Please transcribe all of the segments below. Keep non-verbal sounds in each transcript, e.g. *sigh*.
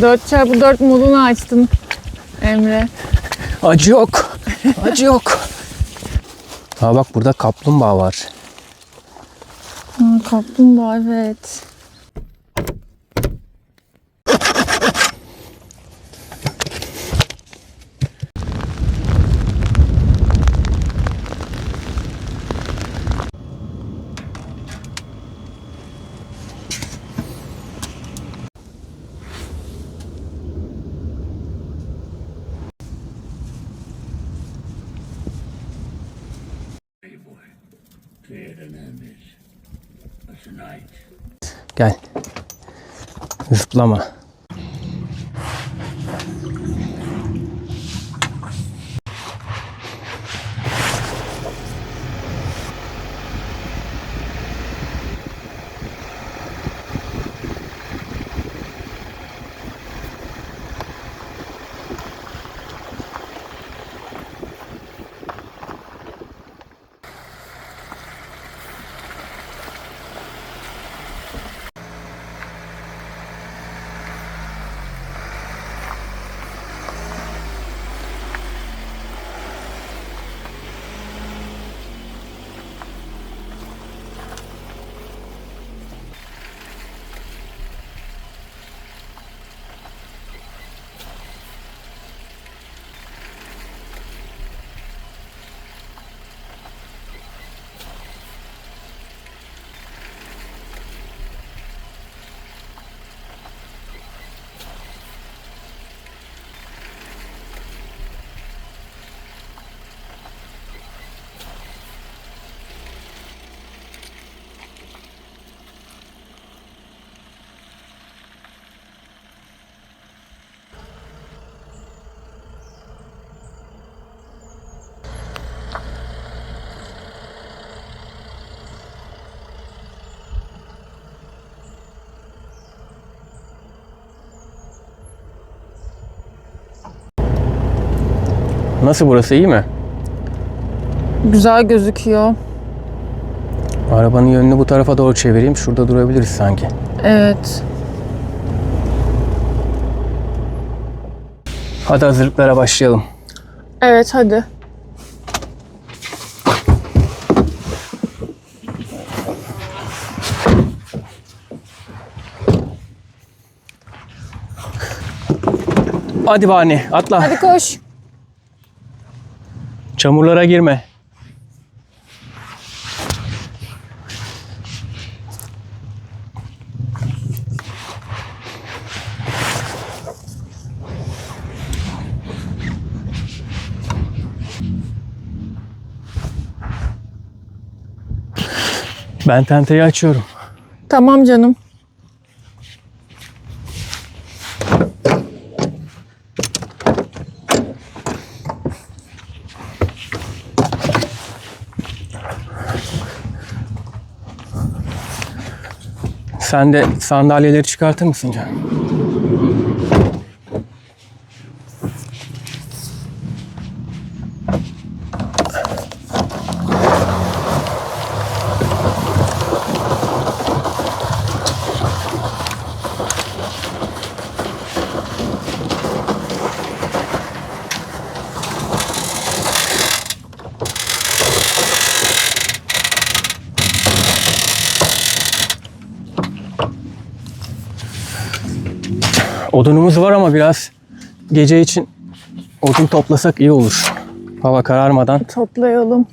4x4 modunu açtın Emre. Acı yok. *laughs* Acı yok. Ha bak burada kaplumbağa var. Ha, kaplumbağa evet. Gel. Zıplama. Nasıl burası iyi mi? Güzel gözüküyor. Arabanın yönünü bu tarafa doğru çevireyim. Şurada durabiliriz sanki. Evet. Hadi hazırlıklara başlayalım. Evet hadi. Hadi Bani atla. Hadi koş. Çamurlara girme. Ben tenteyi açıyorum. Tamam canım. Sen de sandalyeleri çıkartır mısın canım? Odunumuz var ama biraz gece için odun toplasak iyi olur. Hava kararmadan. Toplayalım.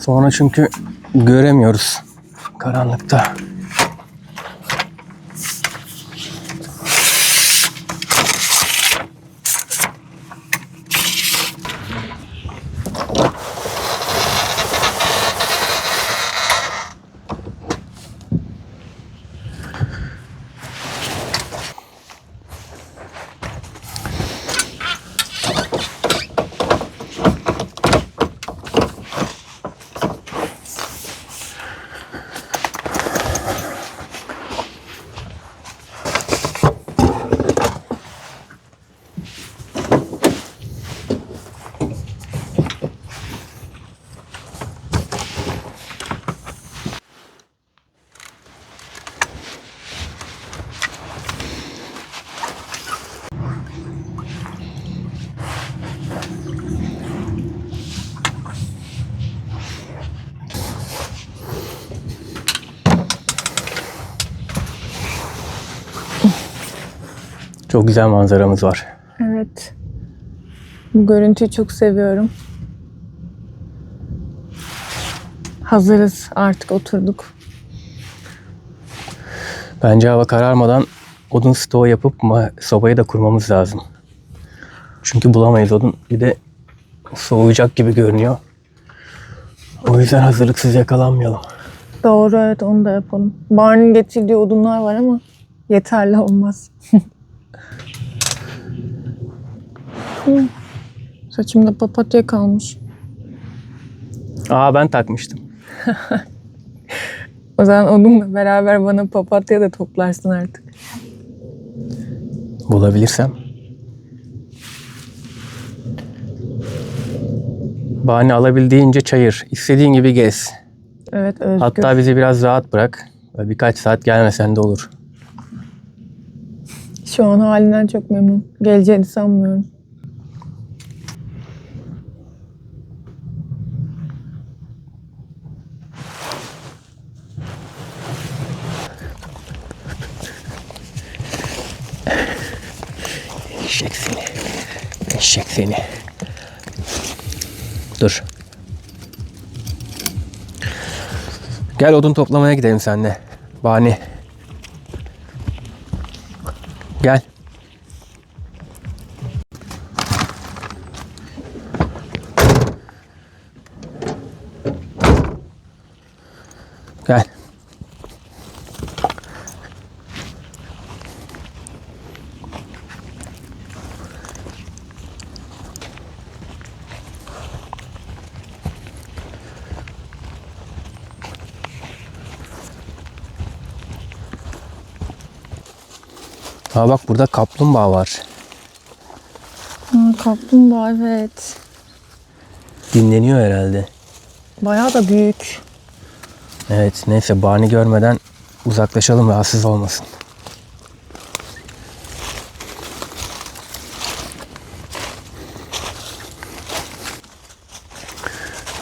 Sonra çünkü göremiyoruz karanlıkta. Çok güzel manzaramız var. Evet. Bu görüntüyü çok seviyorum. Hazırız. Artık oturduk. Bence hava kararmadan odun stoğu yapıp sobayı da kurmamız lazım. Çünkü bulamayız odun. Bir de soğuyacak gibi görünüyor. O yüzden hazırlıksız yakalanmayalım. Doğru evet onu da yapalım. Barney'in getirdiği odunlar var ama yeterli olmaz. *laughs* Hı. Saçımda papatya kalmış. Aa ben takmıştım. *laughs* O zaman onunla beraber bana papatya da toplarsın artık. Bulabilirsem. Bahane alabildiğince çayır. İstediğin gibi gez. Evet özgür. Hatta bizi biraz rahat bırak. Birkaç saat gelmesen de olur. Şu an halinden çok memnun. Geleceğini sanmıyorum. Seni. Dur. Gel odun toplamaya gidelim seninle. Bani. Gel. Gel. Ha bak burada kaplumbağa var. Ha, kaplumbağa evet. Dinleniyor herhalde. Bayağı da büyük. Evet neyse bani görmeden uzaklaşalım rahatsız olmasın.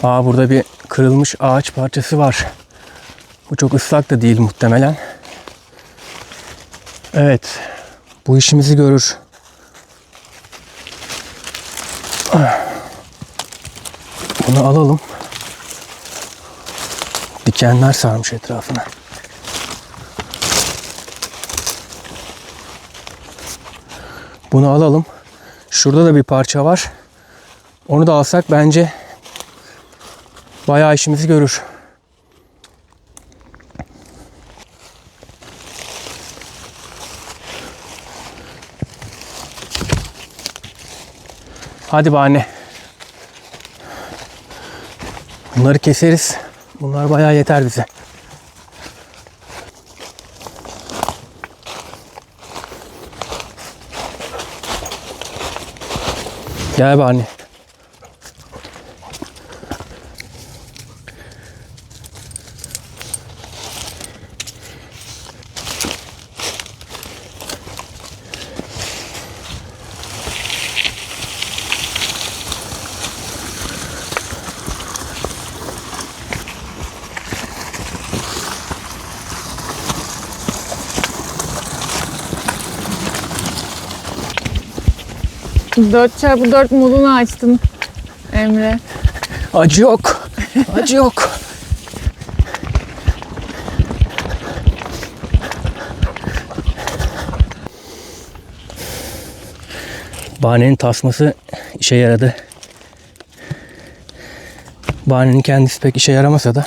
Aa burada bir kırılmış ağaç parçası var. Bu çok ıslak da değil muhtemelen. Evet. Bu işimizi görür. Bunu alalım. Dikenler sarmış etrafına. Bunu alalım. Şurada da bir parça var. Onu da alsak bence bayağı işimizi görür. Hadi bahane. Bunları keseriz. Bunlar bayağı yeter bize. Gel bahane. 4x4 modunu açtın Emre. Acı yok. Acı yok. Bahanenin tasması işe yaradı. Bahanenin kendisi pek işe yaramasa da.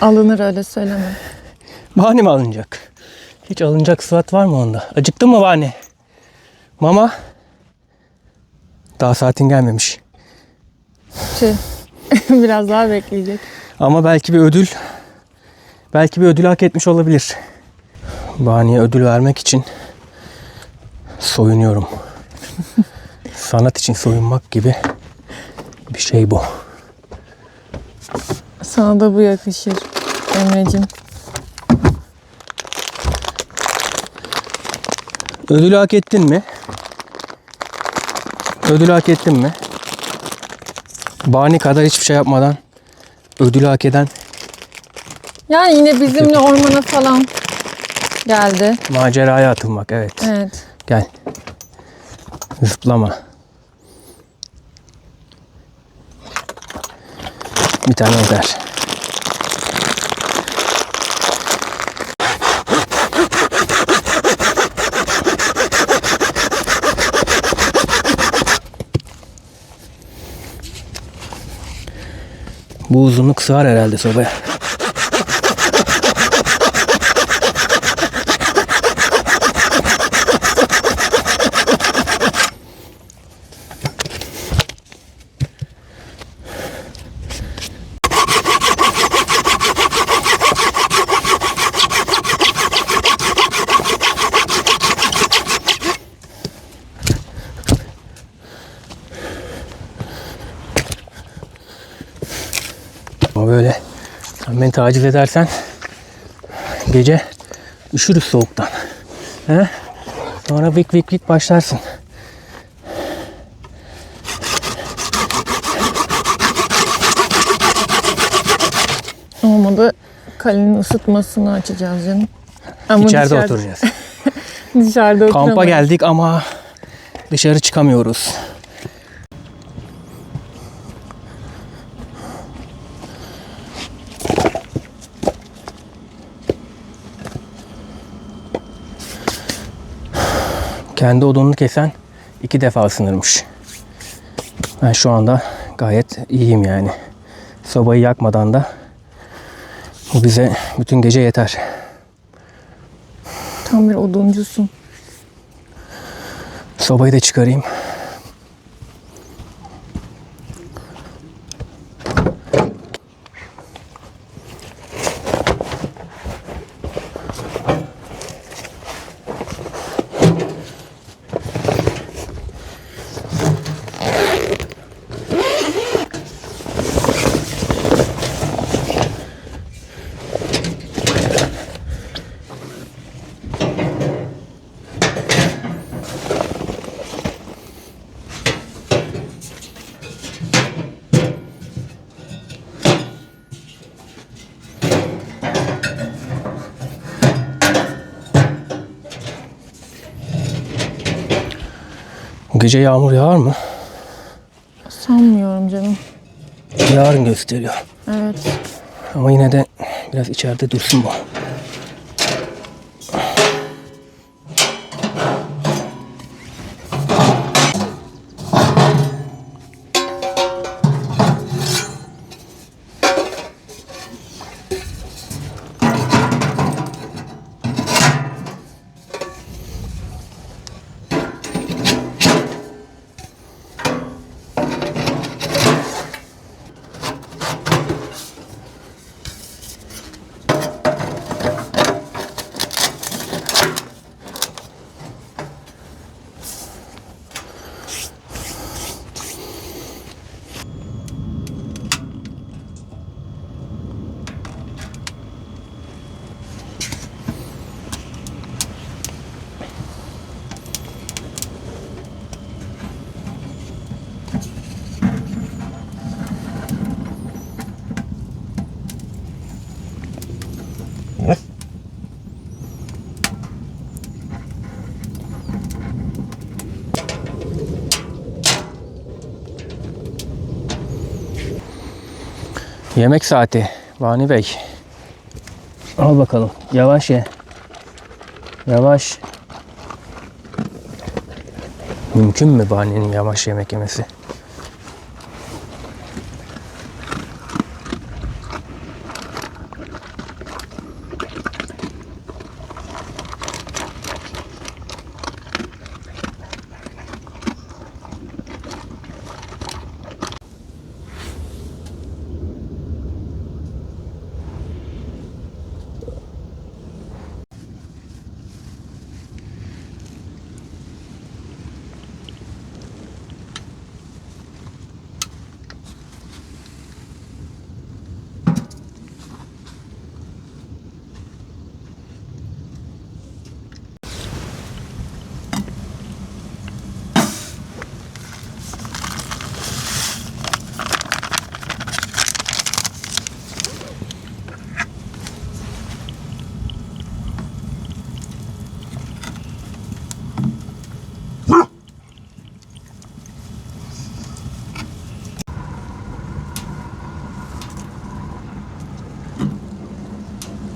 Alınır öyle söyleme. Bahane mi alınacak? Hiç alınacak sıfat var mı onda? Acıktın mı bahane? Mama? Daha saatin gelmemiş. Tüh. *laughs* Biraz daha bekleyecek. Ama belki bir ödül belki bir ödül hak etmiş olabilir. Baniye ödül vermek için soyunuyorum. *laughs* Sanat için soyunmak gibi bir şey bu. Sana da bu yakışır Emre'cim. Ödülü hak ettin mi? Ödülü hak ettin mi? Bani kadar hiçbir şey yapmadan ödülü hak eden Yani yine bizimle ormana falan Geldi. Maceraya atılmak evet. Evet. Gel. Zıplama. Bir tane yeter. Bu uzunluk sığar herhalde sobaya. Ama böyle sen beni taciz edersen gece üşürüz soğuktan. He? Sonra vik vik vik başlarsın. Olmadı kalenin ısıtmasını açacağız canım. Ama İçeride dışarıda- oturacağız. *laughs* Dışarıda Kampa oturamayız. geldik ama dışarı çıkamıyoruz. Kendi odununu kesen iki defa ısınırmış. Ben şu anda gayet iyiyim yani. Sobayı yakmadan da bu bize bütün gece yeter. Tam bir oduncusun. Sobayı da çıkarayım. Gece yağmur yağar mı? Sanmıyorum canım. Yarın gösteriyor. Evet. Ama yine de biraz içeride dursun bu. Yemek saati. Vani Bey. Al bakalım. Yavaş ye. Yavaş. Mümkün mü Bani'nin yavaş yemek yemesi?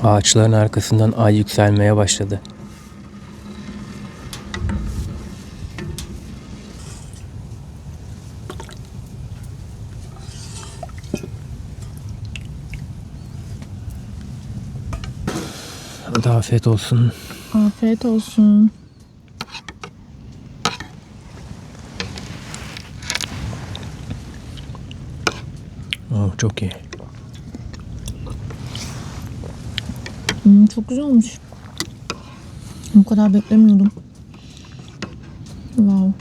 Ağaçların arkasından ay yükselmeye başladı. Hadi afiyet olsun. Afiyet olsun. Oh, çok iyi. Hmm, çok güzel olmuş. Bu kadar beklemiyordum. Wow.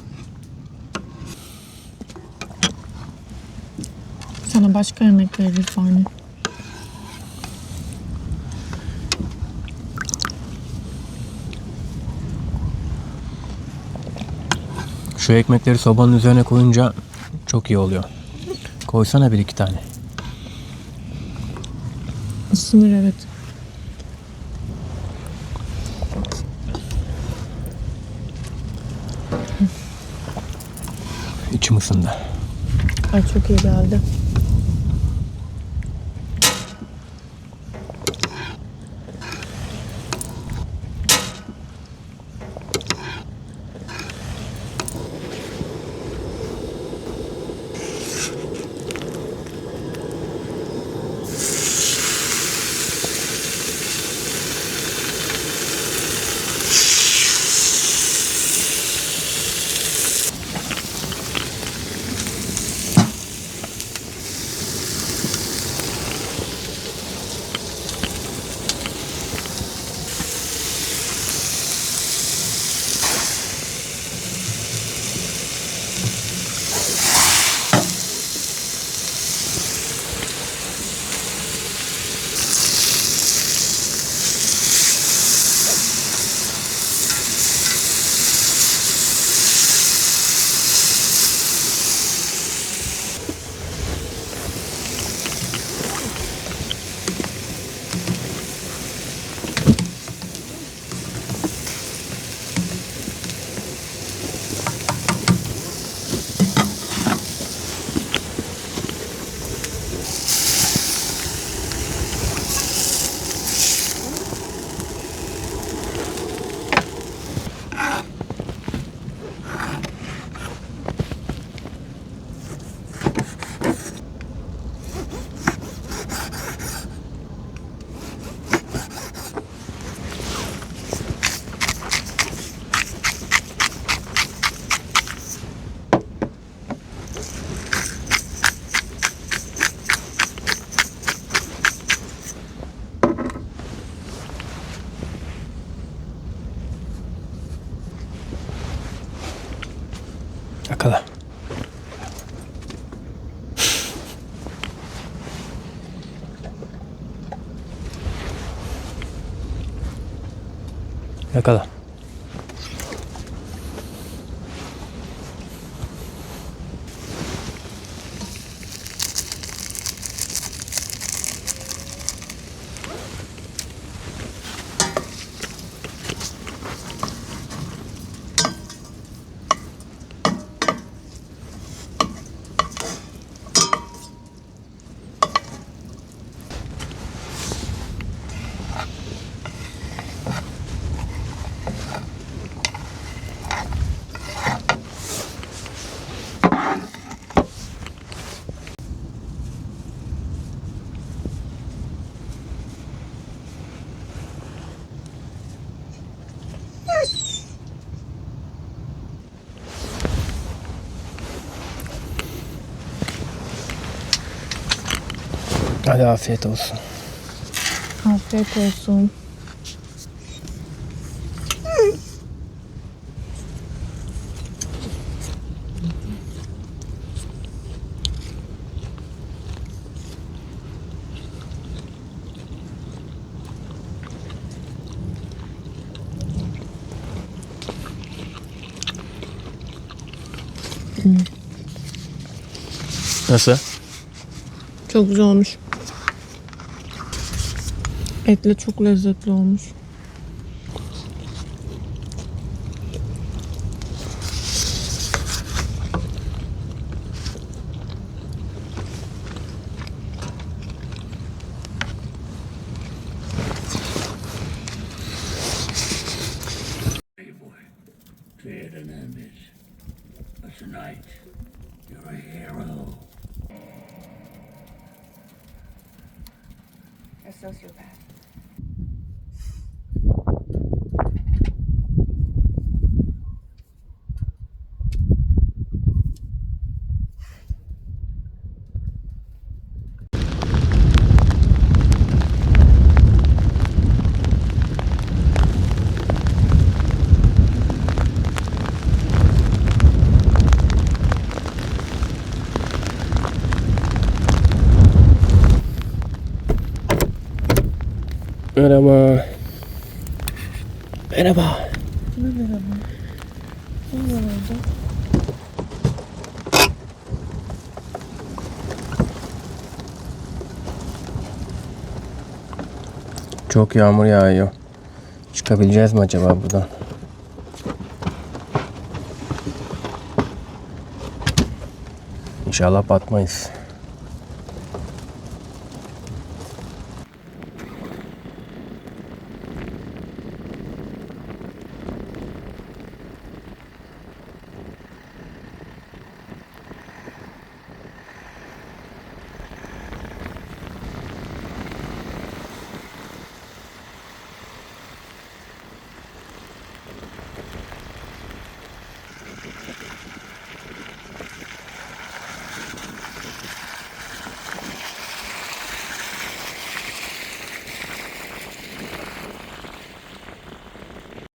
Sana başka yemek verir Fani. Şu ekmekleri sobanın üzerine koyunca çok iyi oluyor. Koysana bir iki tane. Isınır evet. İçim ısındı. Ay çok iyi geldi. Hadi afiyet olsun. Afiyet olsun. Nasıl? Çok güzel olmuş. Etle çok lezzetli olmuş. Merhaba. Merhaba. Çok yağmur yağıyor. Çıkabileceğiz mi acaba buradan? İnşallah batmayız.